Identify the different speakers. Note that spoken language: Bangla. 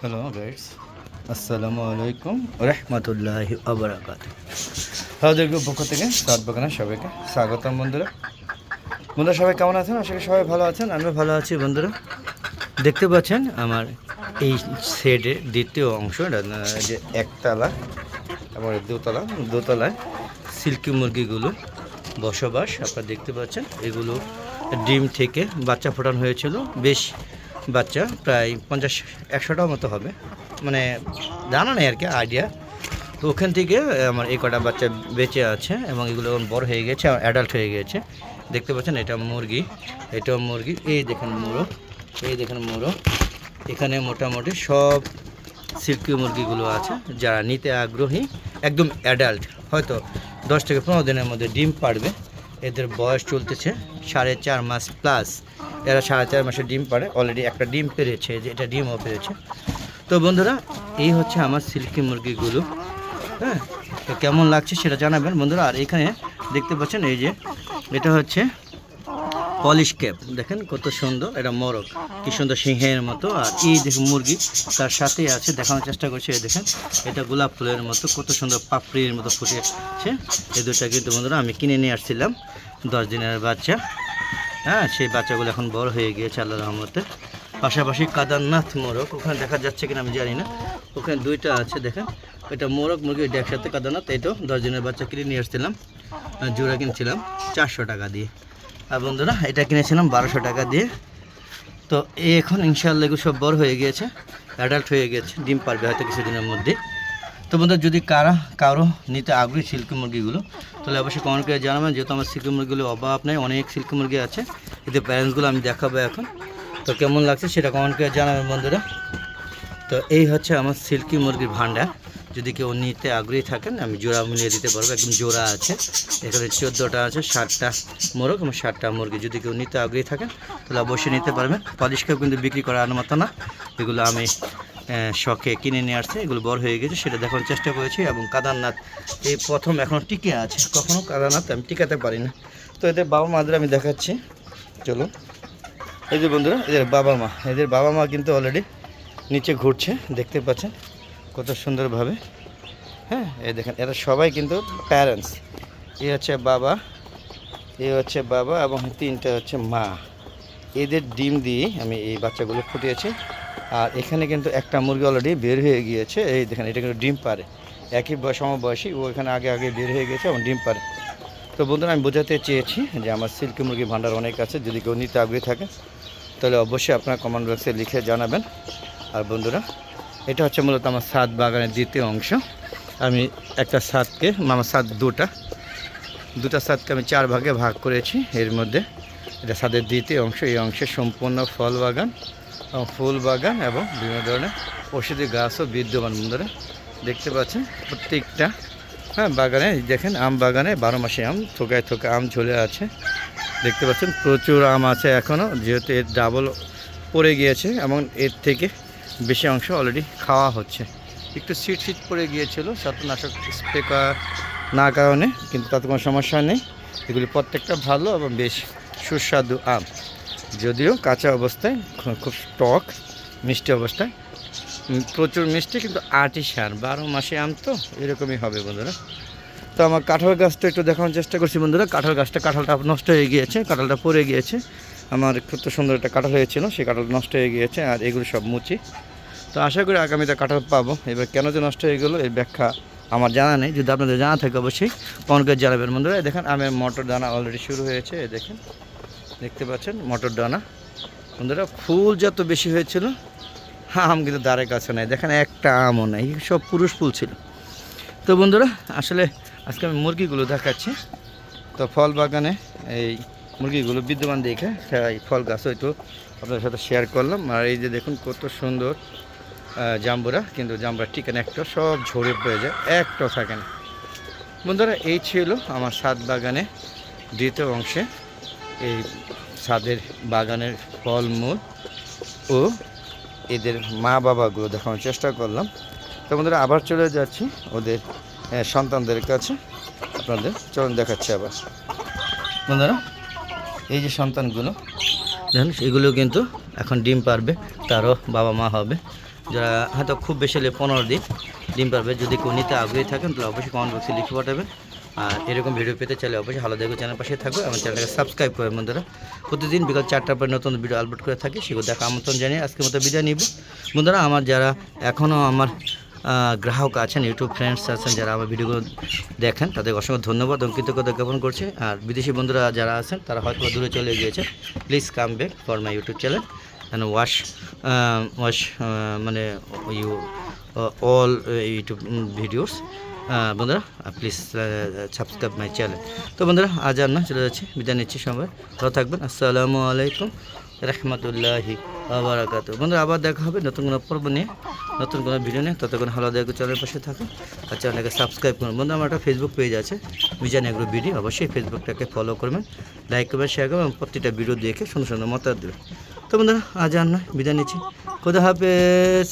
Speaker 1: হ্যালো গাইডস আসসালামু আলাইকুম রহমতুল্লাহ আবরাকাত হাউদের গ্রুপ পক্ষ থেকে সাত বাগানে সবাইকে স্বাগতম, বন্ধুরা। বন্ধুরা, সবাই কেমন আছেন? আশা করি সবাই ভালো আছেন, আমিও ভালো আছি, বন্ধুরা। দেখতে পাচ্ছেন আমার এই শেডের দ্বিতীয় অংশ যে একতলা এবং দোতলা, দোতলায় সিল্কি মুরগিগুলো বসবাস, আপনারা দেখতে পাচ্ছেন। এগুলো ডিম থেকে বাচ্চা ফোটানো হয়েছিল। বেশ বাচ্চা প্রায় পঞ্চাশ একশোটার মতো হবে। মানে জানা নেই আর কি আইডিয়া তো ওখান থেকে আমার এই কটা বাচ্চা বেঁচে আছে এবং এগুলো এখন বড় হয়ে গেছে অ্যাডাল্ট হয়ে গেছে। দেখতে পাচ্ছেন, এটা মুরগি এটাও মুরগি, এই দেখেন মোরগ, এই দেখেন মোরগ। এখানে মোটামুটি সব সিল্কি মুরগিগুলো আছে, যারা নিতে আগ্রহী, একদম অ্যাডাল্ট হয়তো দশ থেকে পনেরো দিনের মধ্যে ডিম পাড়বে। এদের বয়স চলতেছে সাড়ে চার মাস প্লাস এরা সাড়ে চার মাসে ডিম পাড়ে অলরেডি একটা ডিম পেরেছে যে এটা ডিমও পেরেছে। তো বন্ধুরা, এই হচ্ছে আমার সিল্কি মুরগিগুলো। হ্যাঁ তো কেমন লাগছে সেটা জানাবেন। বন্ধুরা, আর এখানে দেখতে পাচ্ছেন এই যে, এটা হচ্ছে পলিশ ক্যাপ। দেখেন কত সুন্দর, এটা মোরগ। কি সুন্দর সিংহের মতো, আর এই দেখুন মুরগি তার সাথে আছে, দেখানোর চেষ্টা করছে, এই দেখেন, এটা গোলাপ ফুলের মতো, কত সুন্দর পাপড়ির মতো ফুটেছে এই দুটা কিন্তু বন্ধুরা আমি কিনে নিয়ে আসছিলাম, দশ দিনের বাচ্চা। হ্যাঁ সেই বাচ্চাগুলো এখন বড় হয়ে গিয়েছে আল্লাহ রহমতে। পাশাপাশি কাদারনাথ মোরগ ওখানে দেখা যাচ্ছে কিনা আমি জানি না। ওখানে দুইটা আছে, দেখেন। এটা মোরগ মুরগি একসাথে কাদারনাথ এটাও দশ দিনের বাচ্চা কিনে নিয়ে আসছিলাম জোড়া কিনছিলাম, চারশো টাকা দিয়ে। আর বন্ধুরা, এটা কিনেছিলাম বারোশো টাকা দিয়ে। তো এই এখন ইনশাআল্লাহ এগুলো সব বড় হয়ে গিয়েছে অ্যাডাল্ট হয়ে গেছে, ডিম পারবে হয়তো কিছুদিনের মধ্যে। তো বন্ধুরা, যদি কারা, কারও নিতে আগ্রহী সিল্কি মুরগিগুলো তাহলে অবশ্যই কমেন্ট করে জানাবেন। যেহেতু আমার সিল্কি মুরগিগুলো অভাব নেই, অনেক সিল্কি মুরগি আছে। এতে প্যারেন্টসগুলো আমি দেখাবো এখন। তো কেমন লাগছে সেটা কমেন্ট করে জানাবেন বন্ধুরা। তো এই হচ্ছে আমার সিল্কি মুরগির ভান্ডার। যদি কেউ নিতে আগ্রহী থাকেন, আমি জোড়া মিলিয়ে দিতে পারব। একদম জোড়া আছে। এখানে চোদ্দোটা আছে, ষাটটা মোরগ এবং ষাটটা মুরগি। যদি কেউ নিতে আগ্রহী থাকেন, তাহলে অবশ্যই নিতে পারবেন। পলিশকেও কিন্তু বিক্রি করার মতো না। এগুলো আমি শখে কিনে নিয়ে আসছে, এগুলো বড় হয়ে গেছে, সেটা দেখার চেষ্টা করেছি এবং কাদারনাথ এই প্রথম এখনও টিকে আছে কখনও কাদারনাথ আমি টিকাতে পারি না। তো এদের বাবা মাদের আমি দেখাচ্ছি চলো এই যে বন্ধুরা, এদের বাবা মা, এদের বাবা মা কিন্তু অলরেডি নিচে ঘুরছে, দেখতে পাচ্ছেন কত সুন্দরভাবে। হ্যাঁ এই দেখেন, এরা সবাই কিন্তু প্যারেন্টস এ হচ্ছে বাবা, এ হচ্ছে বাবা এবং তিনটা হচ্ছে মা। এদের ডিম দিয়ে আমি এই বাচ্চাগুলো ফুটিয়েছি। আর এখানে কিন্তু একটা মুরগি অলরেডি বের হয়ে গিয়েছে। এই দেখেন, এটা কিন্তু ডিম পারে একই বয়স সমবয়সী, ও এখানে আগে আগে বের হয়ে গেছে এবং ডিম পারে তো বন্ধুরা, আমি বোঝাতে চেয়েছি যে আমার সিল্কি মুরগি ভাণ্ডার অনেক আছে, যদি কেউ নিতে আগ্রহী থাকে, তাহলে অবশ্যই আপনারা কমেন্ট বক্সে লিখে জানাবেন। আর বন্ধুরা, এটা হচ্ছে মূলত আমার সাত বাগানের দ্বিতীয় অংশ। আমি একটা সাতকে আমার সাত দুটা। দুটা সাতকে আমি চার ভাগে ভাগ করেছি। এর মধ্যে এটা সাদের দ্বিতীয় অংশ। এই অংশে সম্পূর্ণ ফল বাগান। ফুল বাগান এবং বিভিন্ন ধরনের ওষুধি গাছও বিদ্যমান বন্ধুরা। দেখতে পাচ্ছেন, প্রত্যেকটা হ্যাঁ বাগানে দেখেন, আম বাগানে বারো মাসে আম থোকায় থোকা আম ঝুলে আছে। দেখতে পাচ্ছেন, প্রচুর আম আছে এখনও যেহেতু এর ডাবল পড়ে গিয়েছে এবং এর থেকে বেশি অংশ অলরেডি খাওয়া হচ্ছে। একটু সিট সিট পড়ে গিয়েছিল, ছত্রনাশক স্প্রে করা না কারণে, কিন্তু তাতে কোনো সমস্যা নেই। এগুলি প্রত্যেকটা ভালো এবং বেশ সুস্বাদু আম। যদিও কাঁচা অবস্থায় খুব টক, মিষ্টি অবস্থায়। প্রচুর মিষ্টি, কিন্তু আর্টিসান বারো মাসে আম তো, এরকমই হবে বন্ধুরা। তো আমার কাঁঠাল গাছটা একটু দেখানোর চেষ্টা করছি বন্ধুরা। কাঁঠাল গাছটা, কাঁঠালটা নষ্ট হয়ে গিয়েছে, কাঁঠালটা পড়ে গিয়েছে। আমার কত সুন্দর একটা কাঁঠাল হয়েছিল, সেই কাঁঠাল নষ্ট হয়ে গিয়েছে, আর এগুলো সব মুচি। তো আশা করি আগামীতে কাঁঠাল পাবো। এবার কেন যে নষ্ট হয়ে গেলো, এর ব্যাখ্যা আমার জানা নেই। যদি আপনাদের জানা থাকে, অবশ্যই কমেন্ট করে জানাবেন। বন্ধুরা দেখেন, আমের মটর দানা অলরেডি শুরু হয়েছে দেখেন। দেখতে পাচ্ছেন মটর দানা। বন্ধুরা, ফুল যত বেশি হয়েছিল, আম কিন্তু দ্বারে কাছে নাই। দেখেন, একটা আমও নাই। সব পুরুষ ফুল ছিল। তো বন্ধুরা, আসলে আজকে আমি মুরগিগুলো দেখাচ্ছি। তো ফল বাগানে এই মুরগিগুলো বিদ্যমান দেখে এই ফল গাছ হয়তো আপনাদের সাথে শেয়ার করলাম। আর এই যে দেখুন, কত সুন্দর জাম্বুরা। কিন্তু জাম্বুরা টিকেন একটা সব ঝরে পড়ে যায় একটাও থাকে না। বন্ধুরা, এই ছিল আমার সাত বাগানে দ্বিতীয় অংশে। এই ছাদের বাগানের ফলমূল ও এদের মা বাবাগুলো দেখানোর চেষ্টা করলাম। তো বন্ধুরা, আবার চলে যাচ্ছি ওদের সন্তানদের কাছে। আপনাদের চলুন দেখাচ্ছি আবার। বন্ধুরা, এই যে সন্তানগুলো, দেখেন, এগুলো কিন্তু এখন ডিম পারবে, তারও বাবা মা হবে। যারা হয়তো খুব বেশি হলে পনেরো দিন ডিম পারবে, যদি কেউ নিতে আগ্রহী থাকেন, তাহলে অবশ্যই কমেন্ট বক্সে লিখে পাঠাবেন। আর এরকম ভিডিও পেতে চাইলে অবশ্যই ভালো দেখো চ্যানেল পাশে থাকবে আমার চ্যানেলটাকে সাবস্ক্রাইব করে বন্ধুরা, প্রতিদিন বিকাল চারটার পর নতুন ভিডিও আপলোড করে থাকি, সেগুলো দেখা আমন্ত্রণ জানিয়ে আজকের মতো বিদায় নিব। বন্ধুরা, আমার যারা এখনও আমার গ্রাহক আছেন ইউটিউব ফ্রেন্ডস আছেন, যারা আমার ভিডিওগুলো দেখেন তাদের অসংখ্য ধন্যবাদ এবং কৃতজ্ঞতা জ্ঞাপন করছে। আর বিদেশি বন্ধুরা যারা আছেন, তারা হয়তো দূরে চলে গিয়েছে। Please come back for my YouTube channel and wash wash মানে ইউ অল ইউটিউব ভিডিওস বন্ধুরা প্লিজ সাবস্ক্রাইব মাই চ্যানেল তো বন্ধুরা, আজ না চলে যাচ্ছি, বিদায় নিচ্ছি সবাই। ভালো থাকবেন, আসসালামু আলাইকুম রহমতুল্লাহি আবরাকাত বন্ধুরা, আবার দেখা হবে নতুন কোনো পর্ব নিয়ে, নতুন কোনো ভিডিও নিয়ে। ততক্ষণ ভালো দেখো চ্যানেলের পাশে থাকুন আর চ্যানেলটাকে সাবস্ক্রাইব করুন। বন্ধু আমার একটা ফেসবুক পেজ আছে, মিজান এগ্রো ভিডিও অবশ্যই ফেসবুকটাকে ফলো করবেন লাইক করবেন শেয়ার করবেন এবং প্রতিটা ভিডিও দেখে সুন্দর সুন্দর মতামত দেবেন। তো বন্ধুরা, আজ আর নয় বিদায় নিচ্ছি। খুদা হাফেজ।